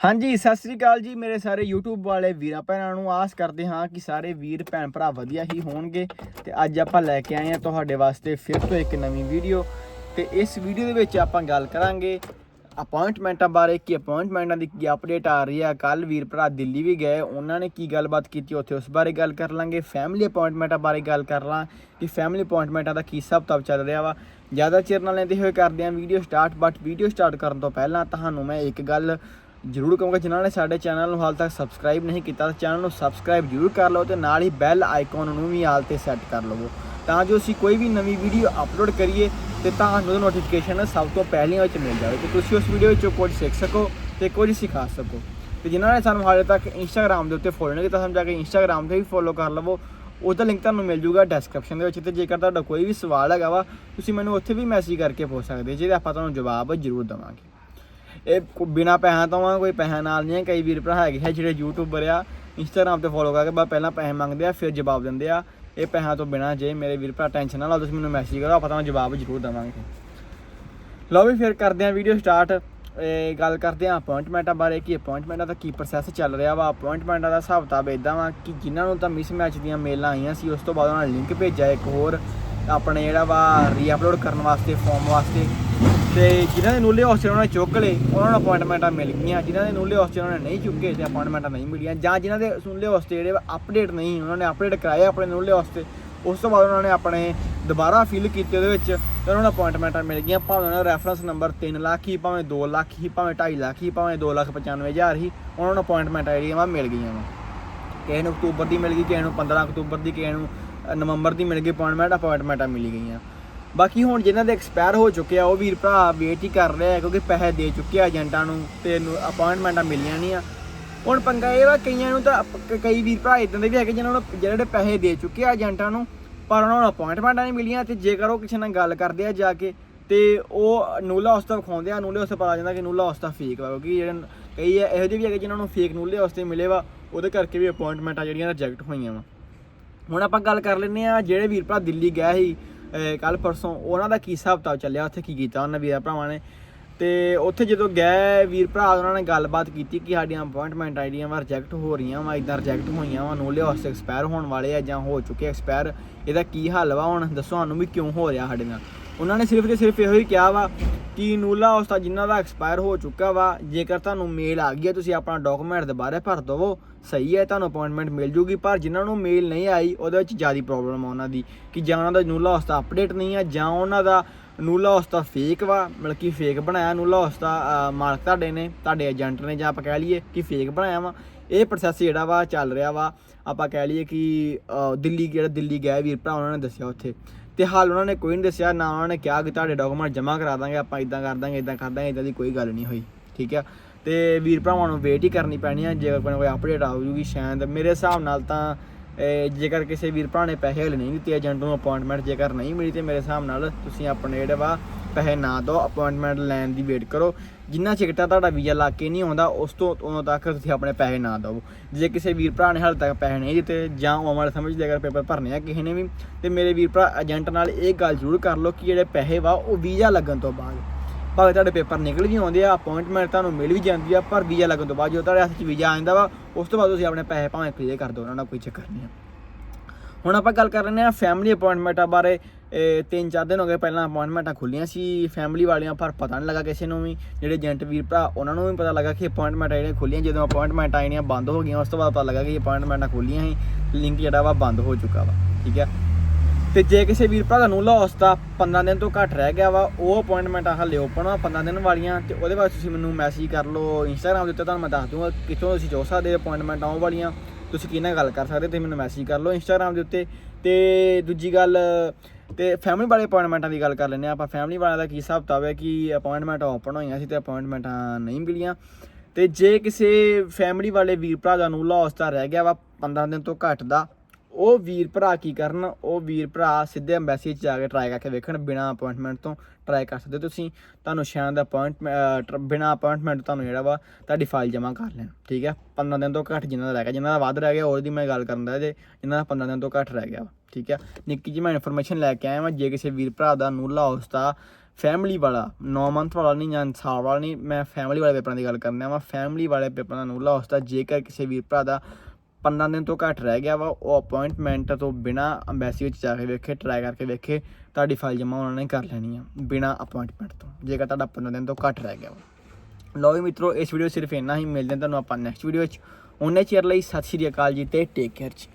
ਹਾਂਜੀ, ਸਤਿ ਸ੍ਰੀ ਅਕਾਲ ਜੀ ਮੇਰੇ ਸਾਰੇ YouTube ਵਾਲੇ ਵੀਰਾਂ ਭੈਣਾਂ ਨੂੰ। ਆਸ ਕਰਦੇ ਹਾਂ ਕਿ ਸਾਰੇ ਵੀਰ, ਭੈਣ ਭਰਾ ਵਧੀਆ ਹੀ ਹੋਣਗੇ ਤੇ ਅੱਜ ਆਪਾਂ ਲੈ ਕੇ ਆਏ ਹਾਂ ਤੁਹਾਡੇ ਵਾਸਤੇ ਫਿਰ ਤੋਂ ਇੱਕ ਨਵੀਂ ਵੀਡੀਓ। ਤੇ ਇਸ ਵੀਡੀਓ ਦੇ ਵਿੱਚ ਆਪਾਂ ਗੱਲ ਕਰਾਂਗੇ ਅਪਾਇੰਟਮੈਂਟਾਂ ਬਾਰੇ, ਕਿ ਅਪਾਇੰਟਮੈਂਟਾਂ ਦੀ ਕੀ ਅਪਡੇਟ ਆ ਰਹੀ ਹੈ ਕੱਲ ਵੀਰ ਭਰਾ ਦਿੱਲੀ ਵੀ ਗਏ, ਉਹਨਾਂ ਨੇ ਕੀ ਗੱਲਬਾਤ ਕੀਤੀ, ਉੱਥੇ ਉਸ ਬਾਰੇ ਗੱਲ ਕਰ ਲਾਂਗੇ। ਫੈਮਿਲੀ ਅਪਾਇੰਟਮੈਂਟਾਂ ਬਾਰੇ ਗੱਲ ਕਰ ਲਾਂ ਕਿ ਫੈਮਿਲੀ ਅਪਾਇੰਟਮੈਂਟਾਂ ਦਾ ਕੀ ਹਿਸਾਬ ਤਬ ਚੱਲ ਰਿਹਾ ਵਾ। ਜ਼ਿਆਦਾ ਚਿਰ ਨਾਲ ਲੈਂਦੇ ਹੋਏ ਕਰਦੇ ਹਾਂ video start but video start ਕਰਨ ਤੋਂ ਪਹਿਲਾਂ ਤੁਹਾਨੂੰ ਮੈਂ ਇੱਕ ਗੱਲ ਜਰੂਰ ਕਹੂੰਗਾ ਜਿਨ੍ਹਾਂ ਨੇ ਸਾਡੇ ਚੈਨਲ ਨੂੰ ਹਾਲ ਤੱਕ ਸਬਸਕ੍ਰਾਈਬ ਨਹੀਂ ਕੀਤਾ ਤਾਂ ਚੈਨਲ ਨੂੰ ਸਬਸਕ੍ਰਾਈਬ ਜਰੂਰ ਕਰ ਲਓ ਤੇ ਨਾਲ ਹੀ ਬੈਲ ਆਈਕਨ ਨੂੰ ਵੀ ਹਾਲ ਤੇ ਸੈੱਟ ਕਰ ਲਵੋ। ਤਾਂ ਜੋ ਅਸੀਂ ਕੋਈ ਵੀ ਨਵੀਂ ਵੀਡੀਓ ਅਪਲੋਡ ਕਰੀਏ ਤੇ ਤੁਹਾਨੂੰ ਨੋਟੀਫਿਕੇਸ਼ਨ ਸਭ ਤੋਂ ਪਹਿਲੀਆਂ ਵਿੱਚ ਮਿਲ ਜਾਵੇ। ਤੇ ਤੁਸੀਂ ਉਸ ਵੀਡੀਓ ਵਿੱਚੋਂ ਕੁਝ ਸਿੱਖ ਸਕੋ ਤੇ ਕੁਝ ਸਿਖਾ ਸਕੋ। ਤੇ ਜਿਨ੍ਹਾਂ ਨੇ ਸਾਨੂੰ ਹਾਲੇ ਤੱਕ ਇੰਸਟਾਗ੍ਰam ਦੇ ਉੱਤੇ ਫੋਲੋ ਨਹੀਂ ਕੀਤਾ, ਸਮਝਾ ਕੇ ਇੰਸਟਾਗ੍ਰam ਤੇ ਵੀ ਫੋਲੋ ਕਰ ਲਵੋ। ਉਹਦਾ ਲਿੰਕ ਤੁਹਾਨੂੰ ਮਿਲ ਜੂਗਾ ਡਿਸਕ੍ਰਿਪਸ਼ਨ ਦੇ ਵਿੱਚ ਤੇ ਜੇਕਰ ਤੁਹਾਡਾ ਕੋਈ ਵੀ ਸਵਾਲ ਹੈਗਾ ਵਾ, ਤੁਸੀਂ ਮੈਨੂੰ ਉੱਥੇ ਵੀ ਮੈਸੇਜ ਕਰਕੇ ਪੁੱਛ ਸਕਦੇ ਜਿਹਦੇ ਆਪਾਂ ਤੁਹਾਨੂੰ ਜਵਾਬ ਜ਼ਰੂਰ ਦੇਵਾਂਗੇ। ਇਹ ਕੋ- ਬਿਨਾਂ ਪੈਸਿਆਂ ਤੋਂ ਆ, ਕੋਈ ਪੈਸਾ ਨਾਲ ਨਹੀਂ ਹੈ ਕਈ ਵੀਰ ਭਰਾ ਹੈਗੇ ਹੈ ਜਿਹੜੇ ਯੂਟਿਊਬਰ ਆ ਇੰਸਟਾਗ੍ਰਾਮ ਤੇ ਫੋਲੋ ਕਰਕੇ ਬਾ ਪਹਿਲਾਂ ਪੈਸੇ ਮੰਗਦੇ ਆ, ਫਿਰ ਜਵਾਬ ਦਿੰਦੇ ਆ। ਇਹ ਪੈਸਿਆਂ ਤੋਂ ਬਿਨਾਂ ਜੇ ਮੇਰੇ ਵੀਰ ਭਰਾ ਟੈਨਸ਼ਨ ਨਾ ਲਓ, ਤੁਸੀਂ ਮੈਨੂੰ ਮੈਸੇਜ ਕਰੋ, ਆਪਾਂ ਤੁਹਾਨੂੰ ਜਵਾਬ ਜ਼ਰੂਰ ਦੇਵਾਂਗੇ। ਲਓ ਵੀ ਫਿਰ ਕਰਦੇ ਆ ਵੀਡੀਓ ਸਟਾਰਟ ਇਹ ਗੱਲ ਕਰਦੇ ਆ ਅਪਾਇੰਟਮੈਂਟਾਂ ਬਾਰੇ ਕਿ ਅਪਾਇੰਟਮੈਂਟਾਂ ਦਾ ਕੀ ਪ੍ਰੋਸੈਸ ਚੱਲ ਰਿਹਾ ਵਾ। ਅਪਾਇੰਟਮੈਂਟਾਂ ਦਾ ਹਿਸਾਬ ਕਿਤਾਬ ਇਦਾਂ ਵਾ ਕਿ ਜਿਨ੍ਹਾਂ ਨੂੰ ਤਾਂ ਮਿਸ ਮੈਚ ਦੀਆਂ ਮੇਲਾਂ ਆਈਆਂ ਸੀ, ਉਸ ਤੋਂ ਬਾਅਦ ਉਹਨਾਂ ਨੇ ਲਿੰਕ ਭੇਜਿਆ ਇੱਕ ਹੋਰ। ਆਪਣੇ ਜਿਹੜਾ ਵਾ ਰੀਅਪਲੋਡ ਕਰਨ ਵਾਸਤੇ ਫਾਰਮ ਵਾਸਤੇ। ਤੇ ਜਿਨ੍ਹਾਂ ਦੇ ਨੂਲੇ ਹੌਸਟਲ ਉਹਨਾਂ ਨੇ ਚੁੱਕ ਲਏ, ਉਹਨਾਂ ਨੂੰ ਅਪਾਇੰਟਮੈਂਟਾਂ ਮਿਲ ਗਈਆਂ। ਜਿਨ੍ਹਾਂ ਦੇ ਨੂਲੇ ਹੌਸਟਲ ਉਹਨਾਂ ਨੇ ਨਹੀਂ ਚੁੱਕੇ, ਤੇ ਅਪਾਇੰਟਮੈਂਟਾਂ ਨਹੀਂ ਮਿਲੀਆਂ। ਜਾਂ ਜਿਨ੍ਹਾਂ ਦੇ ਨੂਲੇ ਹੌਸਟਲ ਜਿਹੜੇ ਅਪਡੇਟ ਨਹੀਂ, ਉਹਨਾਂ ਨੇ ਅਪਡੇਟ ਕਰਾਏ ਆਪਣੇ ਨੂਲੇ ਹੌਸਟਲ ਉਸ ਤੋਂ ਬਾਅਦ ਉਹਨਾਂ ਨੇ ਆਪਣੇ ਦੁਬਾਰਾ ਫਿਲ ਕੀਤੇ ਉਹਦੇ ਵਿੱਚ, ਤੇ ਉਹਨਾਂ ਨੂੰ ਅਪਾਇੰਟਮੈਂਟਾਂ ਮਿਲ ਗਈਆਂ। ਭਾਵੇਂ ਉਹਨਾਂ ਦਾ ਰੈਫਰੈਂਸ ਨੰਬਰ 3 ਲੱਖ ਹੀ, ਭਾਵੇਂ 2 ਲੱਖ ਹੀ, ਭਾਵੇਂ 2.5 ਲੱਖ ਹੀ, ਭਾਵੇਂ 2 ਲੱਖ 95 ਹਜ਼ਾਰ ਹੀ, ਉਹਨਾਂ ਨੂੰ ਅਪਾਇੰਟਮੈਂਟਾਂ ਜਿਹੜੀਆਂ ਵਾ ਮਿਲ ਗਈਆਂ ਵਾ। ਕਿਸੇ ਨੂੰ ਅਕਤੂਬਰ ਦੀ ਮਿਲ ਗਈ, ਕਿਸੇ ਨੂੰ 15 ਅਕਤੂਬਰ ਦੀ, ਕਿਸੇ ਨੂੰ ਨਵੰਬਰ ਦੀ ਮਿਲ ਗਈ ਅਪਾਇੰਟਮੈਂਟ ਅਪਾਇੰਟਮੈਂਟਾਂ ਮਿਲੀ ਗਈਆਂ। ਬਾਕੀ ਹੁਣ ਜਿਨ੍ਹਾਂ ਦੇ ਐਕਸਪਾਇਰ ਹੋ ਚੁੱਕੇ ਆ, ਉਹ ਵੀਰ ਭਰਾ ਵੇਟ ਹੀ ਕਰ ਰਿਹਾ ਕਿਉਂਕਿ ਪੈਸੇ ਦੇ ਚੁੱਕੇ ਆ ਏਜੰਟਾਂ ਨੂੰ ਤੇ ਅਪਾਇੰਟਮੈਂਟਾਂ ਮਿਲੀਆਂ ਨਹੀਂ ਆ। ਹੁਣ ਪੰਗਾ ਇਹ ਵਾ ਕਈਆਂ ਨੂੰ ਤਾਂ ਕਈ ਵੀਰ ਭਰਾ ਇਦਾਂ ਦੇ ਵੀ ਹੈਗੇ ਜਿਨ੍ਹਾਂ ਨੂੰ ਜਿਹੜੇ ਪੈਸੇ ਦੇ ਚੁੱਕੇ ਆ ਏਜੰਟਾਂ ਨੂੰ, ਪਰ ਉਹਨਾਂ ਨੂੰ ਅਪਾਇੰਟਮੈਂਟਾਂ ਨਹੀਂ ਮਿਲੀਆਂ ਤੇ ਜੇਕਰ ਉਹ ਕਿਸੇ ਨਾਲ ਗੱਲ ਕਰਦੇ ਆ ਜਾ ਕੇ ਤੇ ਉਹ ਨੂਲਾ ਹੌਸਟਲ ਵਿਖਾਉਂਦੇ ਆ ਨੂਲੇ ਹੌਸਟਲ ਪਤਾ ਜਾਂਦਾ ਕਿ ਨੂਲਾ ਹੌਸਟਲ ਫੇਕ ਵਾ ਕਿਉਂਕਿ ਜਿਹੜੇ ਕਈ ਇਹੋ ਜਿਹੇ ਵੀ ਹੈਗੇ ਜਿਨ੍ਹਾਂ ਨੂੰ ਫੇਕ ਨੂਲੇ ਹੌਸਟਲ ਮਿਲੇ ਵਾ, ਉਹਦੇ ਕਰਕੇ ਵੀ ਅਪਾਇੰਟਮੈਂਟਾਂ ਜਿਹੜੀਆਂ ਰਿਜੈਕਟ ਹੋਈਆਂ ਵਾ। ਹੁਣ ਆਪਾਂ ਗੱਲ ਕਰ ਲੈਂਦੇ ਆ ਜਿਹੜੇ ਵੀਰ ਭਰਾ ਦਿੱਲੀ ਗਏ ਸੀ ਕੱਲ ਪਰਸੋਂ ਉਹਨਾਂ ਦਾ ਕੀ ਹਿਸਾਬ ਕਿਤਾਬ ਚੱਲਿਆ, ਉੱਥੇ ਕੀ ਕੀਤਾ ਉਹਨਾਂ ਵੀਰਾਂ ਭਰਾਵਾਂ ਨੇ? ਤੇ ਉੱਥੇ ਜਦੋਂ ਗਏ, ਵੀਰ ਭਰਾ ਉਹਨਾਂ ਨੇ ਗੱਲਬਾਤ ਕੀਤੀ ਕਿ ਸਾਡੀਆਂ ਅਪਾਇੰਟਮੈਂਟ ਆਈਡੀਆਂ ਵਾ ਰਿਜੈਕਟ ਹੋ ਰਹੀਆਂ ਵਾ ਇਦਾਂ ਰਿਜੈਕਟ ਹੋਈਆਂ ਵਾ ਨੂਲੇ ਹੌਸਟਲ ਐਕਸਪਾਇਰ ਹੋਣ ਵਾਲੇ ਆ ਜਾਂ ਹੋ ਚੁੱਕੇ ਐਕਸਪਾਇਰ ਇਹਦਾ ਕੀ ਹੱਲ ਵਾ ਹੁਣ? ਦੱਸੋ ਸਾਨੂੰ ਵੀ ਕਿਉਂ ਹੋ ਰਿਹਾ ਸਾਡੇ ਨਾਲ? ਉਹਨਾਂ ਨੇ ਸਿਰਫ ਤੇ ਸਿਰਫ ਇਹੋ ਹੀ ਕਿਹਾ ਵਾ ਕਿ ਨੂਲਾ ਹੌਸਟਲ ਜਿਨ੍ਹਾਂ ਦਾ ਐਕਸਪਾਇਰ ਹੋ ਚੁੱਕਾ ਵਾ, ਜੇਕਰ ਤੁਹਾਨੂੰ ਮੇਲ ਆ ਗਈ ਹੈ, ਤੁਸੀਂ ਆਪਣਾ ਡਾਕੂਮੈਂਟ ਦੁਬਾਰਾ ਭਰ ਦਵੋ, ਸਹੀ ਹੈ, ਤੁਹਾਨੂੰ ਅਪਾਇੰਟਮੈਂਟ ਮਿਲ ਜੂਗੀ, ਪਰ ਜਿਨ੍ਹਾਂ ਨੂੰ ਮੇਲ ਨਹੀਂ ਆਈ, ਉਹਦੇ ਵਿੱਚ ਜ਼ਿਆਦਾ ਪ੍ਰੋਬਲਮ ਆ ਉਹਨਾਂ ਦੀ, ਕਿ ਜਾਂ ਉਹਨਾਂ ਦਾ ਨੂਲਾ ਹੌਸਟਲ ਅਪਡੇਟ ਨਹੀਂ ਆ, ਜਾਂ ਉਹਨਾਂ ਦਾ ਨੂਲਾ ਹੌਸਟਲ ਫੇਕ ਵਾ, ਮਤਲਬ ਕਿ ਫੇਕ ਬਣਾਇਆ ਨੂਲਾ ਹੌਸਟਲ ਮਾਲਕ ਤੁਹਾਡੇ ਨੇ, ਤੁਹਾਡੇ ਏਜੰਟ ਨੇ, ਜਾਂ ਆਪਾਂ ਕਹਿ ਲਈਏ ਕਿ ਫੇਕ ਬਣਾਇਆ ਵਾ, ਇਹ ਪ੍ਰੋਸੈਸ ਜਿਹੜਾ ਵਾ ਚੱਲ ਰਿਹਾ ਵਾ, ਆਪਾਂ ਕਹਿ ਲਈਏ ਕਿ ਦਿੱਲੀ, ਜਿਹੜਾ ਦਿੱਲੀ ਗਿਆ ਵੀਰ ਭਰਾ, ਉਹਨਾਂ ਨੇ ਦੱਸਿਆ ਉੱਥੇ ਤੇ ਹਾਲ ਉਹਨਾਂ ਨੇ ਕੋਈ ਨਹੀਂ ਦੱਸਿਆ, ਨਾ ਉਹਨਾਂ ਨੇ ਕਿਹਾ ਕਿ ਤੁਹਾਡੇ ਡਾਕੂਮੈਂਟ ਜਮ੍ਹਾਂ ਕਰਾ ਦਾਂਗੇ, ਆਪਾਂ ਇਦਾਂ ਕਰ ਦਾਂਗੇ ਇਦਾਂ ਕਰ ਦਾਂਗੇ ਇਦਾਂ ਦੀ ਕੋਈ ਗੱਲ ਨਹੀਂ ਹੋਈ, ਠੀਕ ਆ? ਤੇ ਵੀਰ ਭਰਾਵਾਂ ਨੂੰ ਵੇਟ ਹੀ ਕਰਨੀ ਪੈਣੀ ਆ, ਜੇ ਕੋਈ ਨਾ ਕੋਈ ਅਪਡੇਟ ਆਊਗੀ ਸ਼ਾਇਦ। ਮੇਰੇ ਹਿਸਾਬ ਨਾਲ ਤਾਂ ਜੇਕਰ ਕਿਸੇ ਵੀਰ ਭਰਾ ਨੇ ਪੈਸੇ ਹਲੇ ਨਹੀਂ ਦਿੱਤੇ ਏਜੰਟ ਨੂੰ ਅਪਾਇੰਟਮੈਂਟ ਜੇਕਰ ਨਹੀਂ ਮਿਲੀ, ਤੇ ਮੇਰੇ ਹਿਸਾਬ ਨਾਲ ਤੁਸੀਂ ਆਪਣੇ ਜਿਹੜਾ ਵਾ ਪੈਸੇ ਨਾ ਦਿਓ ਅਪਾਇੰਟਮੈਂਟ ਲੈਣ ਦੀ ਵੇਟ ਕਰੋ। ਜਿੰਨਾ ਚਿਰ ਤੱਕ ਤੁਹਾਡਾ ਵੀਜ਼ਾ ਲੱਗ ਕੇ ਨਹੀਂ ਆਉਂਦਾ, ਉਸ ਤੋਂ ਉਦੋਂ ਤੱਕ ਤੁਸੀਂ ਆਪਣੇ ਪੈਸੇ ਨਾ ਦਿਓ ਜੇ ਕਿਸੇ ਵੀਰ ਭਰਾ ਨੇ ਹਾਲੇ ਤੱਕ ਪੈਸੇ ਨਹੀਂ ਦਿੱਤੇ, ਜਾਂ ਉਹ ਵਾਲੇ ਸਮਝਦੇ ਅਗਰ ਪੇਪਰ ਭਰਨੇ ਆ ਕਿਸੇ ਨੇ ਵੀ, ਤੇ ਮੇਰੇ ਵੀਰ ਭਰਾ ਏਜੰਟ ਨਾਲ ਇਹ ਗੱਲ ਜ਼ਰੂਰ ਕਰ ਲਓ ਕਿ ਜਿਹੜੇ ਪੈਸੇ ਵਾ, ਉਹ ਵੀਜ਼ਾ ਲੱਗਣ ਤੋਂ ਬਾਅਦ। ਭਾਵੇਂ ਤੁਹਾਡੇ ਪੇਪਰ ਨਿਕਲ ਵੀ ਆਉਂਦੇ ਆ ਅਪਾਇੰਟਮੈਂਟ ਤੁਹਾਨੂੰ ਮਿਲ ਵੀ ਜਾਂਦੀ ਆ, ਪਰ ਵੀਜ਼ਾ ਲੱਗਣ ਤੋਂ ਬਾਅਦ ਜੋ ਤੁਹਾਡੇ ਹੱਥ 'ਚ ਵੀਜ਼ਾ ਆ ਜਾਂਦਾ ਵਾ, ਉਸ ਤੋਂ ਬਾਅਦ ਤੁਸੀਂ ਆਪਣੇ ਪੈਸੇ ਭਾਵੇਂ ਕਲੀਅਰ ਕਰ ਦਿਓ, ਉਹਨਾਂ ਦਾ ਕੋਈ ਚੱਕਰ ਨਹੀਂ ਆ। ਹੁਣ ਆਪਾਂ ਗੱਲ ਕਰ ਰਹੇ ਹਾਂ ਫੈਮਿਲੀ ਅਪਾਇੰਟਮੈਂਟਾਂ ਬਾਰੇ। ਇਹ ਤਿੰਨ ਚਾਰ ਦਿਨ ਹੋ ਗਏ ਪਹਿਲਾਂ ਅਪਾਇੰਟਮੈਂਟਾਂ ਖੁੱਲੀਆਂ ਸੀ ਫੈਮਿਲੀ ਵਾਲੀਆਂ ਪਰ ਪਤਾ ਨਹੀਂ ਲੱਗਾ ਕਿਸੇ ਨੂੰ ਵੀ, ਜਿਹੜੇ ਏਜੰਟ ਵੀਰ ਭਰਾ ਉਹਨਾਂ ਨੂੰ ਵੀ ਪਤਾ ਲੱਗਾ ਕਿ ਅਪਾਇੰਟਮੈਂਟ ਜਿਹੜੀਆਂ ਖੁੱਲੀਆਂ, ਜਦੋਂ ਅਪਾਇੰਟਮੈਂਟ ਆਈਆਂ ਬੰਦ ਹੋ ਗਈਆਂ, ਉਸ ਤੋਂ ਬਾਅਦ ਪਤਾ ਲੱਗਾ ਕਿ ਅਪਾਇੰਟਮੈਂਟਾਂ ਖੁੱਲੀਆਂ ਸੀ ਲਿੰਕ ਜਿਹੜਾ ਵਾ ਬੰਦ ਹੋ ਚੁੱਕਾ ਵਾ, ਠੀਕ ਹੈ ਤੇ ਜੇ ਕਿਸੇ ਵੀਰ ਭਰਾ ਦਾ ਨੂੰ ਲਾਸ ਦਾ 15 ਦਿਨ ਤੋਂ ਘੱਟ ਰਹਿ ਗਿਆ ਵਾ, ਉਹ ਅਪਾਇੰਟਮੈਂਟ ਹਾਲੇ ਓਪਨ ਆ 15 ਦਿਨ ਵਾਲੀਆਂ, ਤੇ ਉਹਦੇ ਬਾਅਦ ਤੁਸੀਂ ਮੈਨੂੰ ਮੈਸੇਜ ਕਰ ਲਓ ਇੰਸਟਾਗ੍ਰam ਦੇ ਉੱਤੇ, ਤੁਹਾਨੂੰ ਮੈਂ ਦੱਸ ਦੂੰਗਾ ਕਿੱਥੋਂ ਤੁਸੀਂ ਜੋ ਸਕਦੇ ਅਪਾਇੰਟਮੈਂਟ ਆਉਣ ਵਾਲੀਆਂ। ਤੁਸੀਂ ਕਿਹਨਾਂ ਨਾਲ ਗੱਲ ਕਰ ਸਕਦੇ ਤੇ ਮੈਨੂੰ ਮੈਸੇਜ ਕਰ ਲਓ ਇੰਸਟਾਗ੍ਰam ਦੇ ਉੱਤੇ। ਤੇ ਦੂਜੀ ਗੱਲ, ਤੇ ਫੈਮਿਲੀ ਵਾਲੇ ਅਪਾਇੰਟਮੈਂਟਾਂ ਦੀ ਗੱਲ ਕਰ ਲੈਂਦੇ ਆ ਆਪਾਂ। ਫੈਮਿਲੀ ਵਾਲਿਆਂ ਦਾ ਕੀ ਹਿਸਾਬ ਕਿਤਾਬ ਹੈ ਕਿ ਅਪਾਇੰਟਮੈਂਟ ਓਪਨ ਹੋਈਆਂ ਸੀ ਤੇ ਅਪਾਇੰਟਮੈਂਟਾਂ ਨਹੀਂ ਮਿਲੀਆਂ। ਤੇ ਜੇ ਕਿਸੇ ਫੈਮਿਲੀ ਵਾਲੇ ਵੀਰ ਭਰਾ ਦਾ ਨੂੰ ਲਾਸ ਦਾ ਰਹਿ ਗਿਆ ਵਾ 15 ਦਿਨ ਤੋਂ ਘੱਟ ਦਾ ਉਹ ਵੀਰ ਭਰਾ ਕੀ ਕਰਨ? ਉਹ ਵੀਰ ਭਰਾ ਸਿੱਧੇ ਐਮਬੈਸੀ 'ਚ ਜਾ ਕੇ ਟਰਾਈ ਕਰਕੇ ਵੇਖਣ, ਬਿਨਾ ਅਪਾਇੰਟਮੈਂਟ ਤੋਂ ਟਰਾਈ ਕਰ ਸਕਦੇ ਤੁਸੀਂ। ਤੁਹਾਨੂੰ ਸ਼ਾਇਦ ਅਪਾਇੰਟਮੈਂਟ ਬਿਨਾ ਅਪਾਇੰਟਮੈਂਟ ਤੁਹਾਨੂੰ ਜਿਹੜਾ ਵਾ, ਤੁਹਾਡੀ ਫਾਈਲ ਜਮ੍ਹਾਂ ਕਰ ਲੈਣ, ਠੀਕ ਹੈ? 15 ਦਿਨ ਤੋਂ ਘੱਟ ਜਿਨ੍ਹਾਂ ਦਾ ਰਹਿ ਗਿਆ ਜਿਨ੍ਹਾਂ ਦਾ ਵੱਧ ਰਹਿ ਗਿਆ, ਉਹਦੀ ਮੈਂ ਗੱਲ ਕਰਨ ਦਾ ਜੇ ਜਿਨ੍ਹਾਂ ਦਾ 15 ਦਿਨ ਤੋਂ ਘੱਟ ਰਹਿ ਗਿਆ ਵਾ, ਠੀਕ ਹੈ? ਨਿੱਕੀ ਜਿਹੀ ਮੈਂ ਇਨਫੋਰਮੇਸ਼ਨ ਲੈ ਕੇ ਆਇਆ ਵਾਂ, ਜੇ ਕਿਸੇ ਵੀਰ ਭਰਾ ਦਾ ਨੂਲਾ ਹਾਊਸ ਦਾ ਫੈਮਿਲੀ ਵਾਲਾ 9 ਮੰਥ ਵਾਲਾ ਨਹੀਂ ਜਾਂ ਸਾਲ ਵਾਲਾ ਨਹੀਂ, ਮੈਂ ਫੈਮਿਲੀ ਵਾਲੇ ਪੇਪਰਾਂ ਦੀ ਗੱਲ ਕਰਨਾ ਵਾ ਫੈਮਿਲੀ ਵਾਲੇ ਪੇਪਰਾਂ ਦਾ ਨੂਲਾ ਦਾ ਜੇਕਰ ਕਿਸੇ ਵੀਰ ਭਰਾ ਦਾ 15 ਦਿਨ ਤੋਂ ਘੱਟ ਰਹਿ ਗਿਆ ਵਾ, ਉਹ ਅਪਾਇੰਟਮੈਂਟ ਤੋਂ ਬਿਨਾ ਅੰਬੈਸੀ ਵਿੱਚ ਜਾ ਕੇ ਵੇਖੇ ਟਰਾਈ ਕਰਕੇ ਵੇਖੇ, ਤੁਹਾਡੀ ਫਾਈਲ ਜਮ੍ਹਾਂ ਉਹਨਾਂ ਨੇ ਕਰ ਲੈਣੀ ਆ, ਬਿਨਾ ਅਪਾਇੰਟਮੈਂਟ ਤੋਂ, ਜੇਕਰ ਤੁਹਾਡਾ 15 ਦਿਨ ਤੋਂ ਘੱਟ ਰਹਿ ਗਿਆ ਵਾ। ਲਓ ਵੀ ਮਿੱਤਰੋ, ਇਸ ਵੀਡੀਓ ਸਿਰਫ ਇੰਨਾ ਹੀ, ਮਿਲਦੇ ਹਾਂ ਤੁਹਾਨੂੰ ਆਪਾਂ ਨੈਕਸਟ ਵੀਡੀਓ ਵਿੱਚ ਉਹਨੇ ਚਿਰ ਲਈ ਸਤਿ ਸ਼੍ਰੀ ਅਕਾਲ ਜੀ ਤੇ ਟੇਕ ਕੇਅਰ ਜੀ